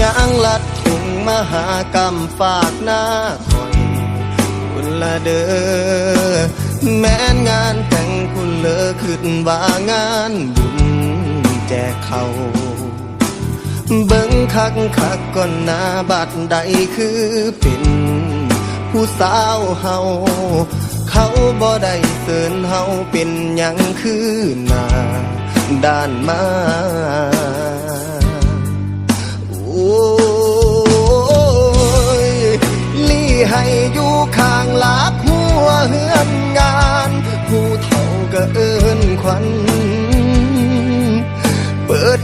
ยางลัดถุงมหากรรมฝากหน้าคอยคุณละเด้อแม้นงานแต่งคุณเลอขึ้นว่างานบุญแจกเขาเบิ่งคักคักก่อนหน้าบัดใดคือเป็นผู้สาวเฮาเขาบ่ได้เสินเฮาเป็นหยังคือหน้าด้านมา ยลี่ให้อยู่ข้างลากหัวเฮือนงาน ผู้เฒ่าก็เอินควัน เปิด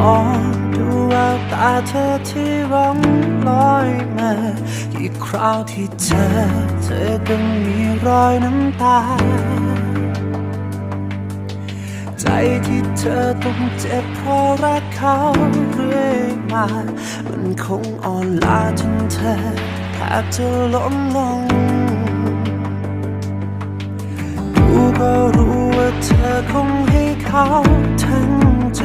มองดูแววตาเธอที่ร้องลอยมาอีกคราวที่เจอเธอก็มีรอยน้ำตา ใจที่เธอต้องเจ็บเพราะรักเขาเรื่อยมา มันคงอ่อนล้าจนเธอแทบจะล้มลงดูก็รู้ว่าเธอคงให้เขาทั้งใจ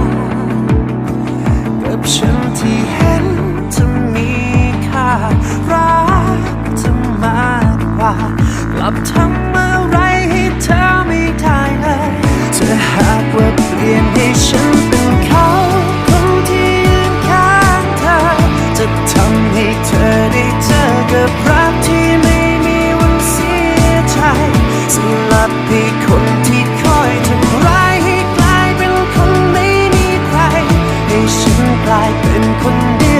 เป็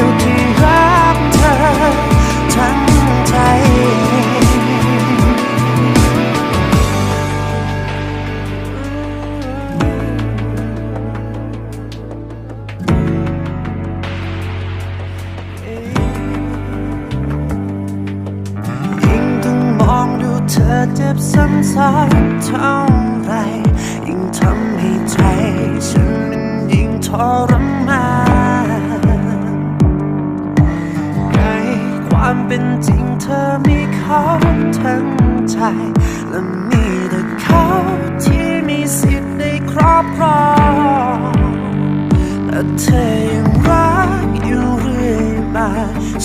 เป็นจริงเธอมีเขาทั้งใจ และมีแต่เขาที่มีสิทธิ์ได้ครอบครองแต่เธอยังรักอยู่เรื่อยมา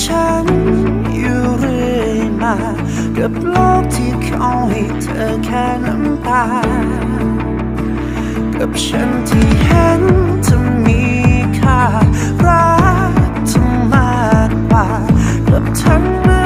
ฉันอยู่เรื่อยมา กับโลกที่เขาให้เธอแค่น้ำตา กับฉันที่เห็นเธอมีค่า กับทำ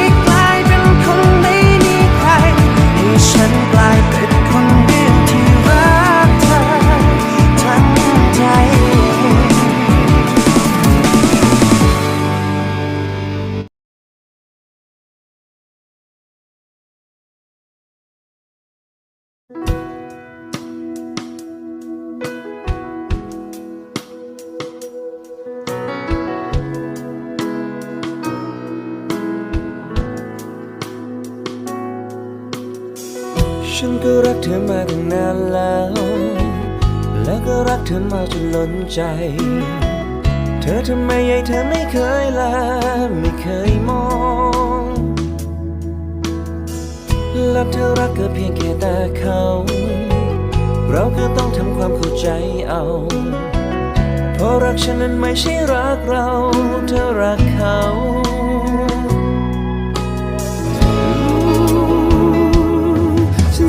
้ ฉันก็รักเธอมาตั้งนานแล้ว แล้วก็รักเธอมาจนล้นใจ เธอทำไมยัยเธอไม่เคยลาไม่เคยมองและเธอรักก็เพียงแค่ต่เขา เราก็ต้องทำความเข้าใจเอา เพราะรักฉันนั้นไม่ใช่รักเรา เธอรักเขา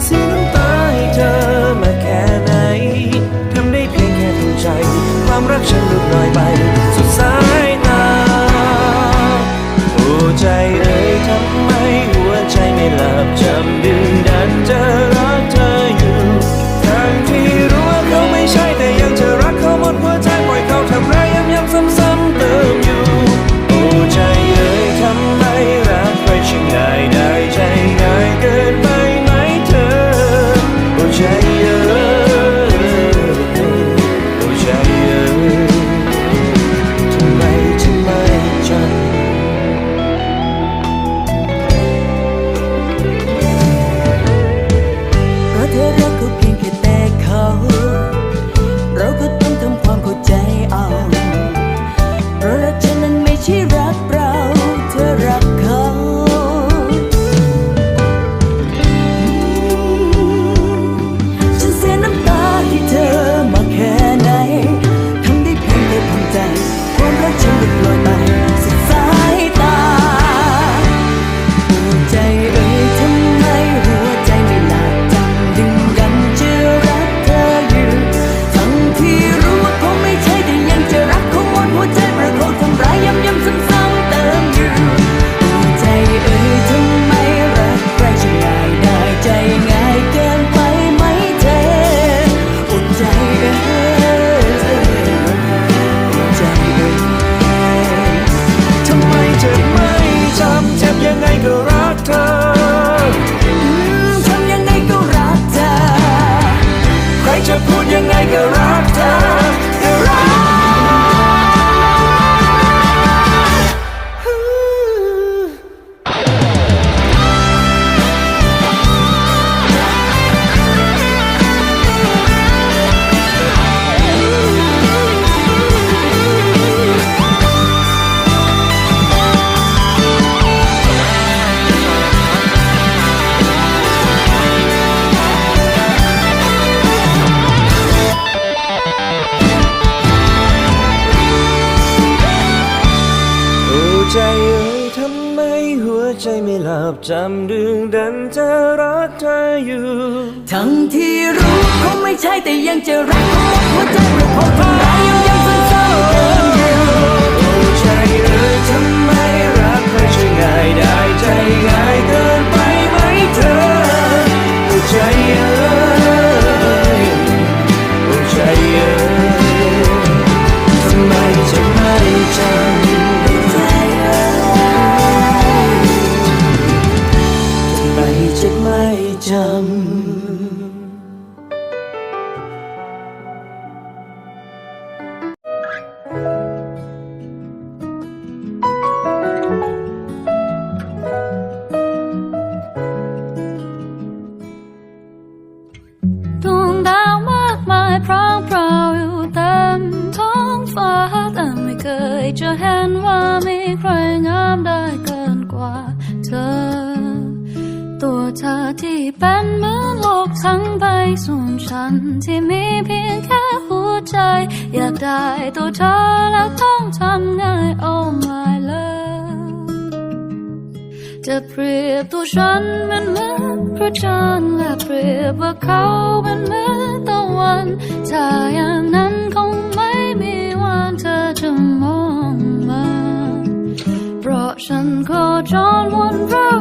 เสียน้ำตาให้เธอมาแค่ไหนทำได้เพียงแค่ทำใจ ความรักฉันลดน้อยไป จำดึงดันจะรักเธออยู่ ทั้งที่รู้เขาไม่ใช่แต่ยังจะรักเขาหัวใจเพราะเขาทำร้ trầm เป็นเหมือนโลกทั้งใบส่วนฉันที่มีเพียงแค่หัวใจ อยากได้ตัวเธอแล้วต้องทำง่าย Oh my love จะเปรียบตัวฉันเหมือนเหมือนพระจันทร์และเปรียบว่าเขาเป็นเหมือนตะวันถ้าอย่างนั้น ฉันขอจ้อนวันรั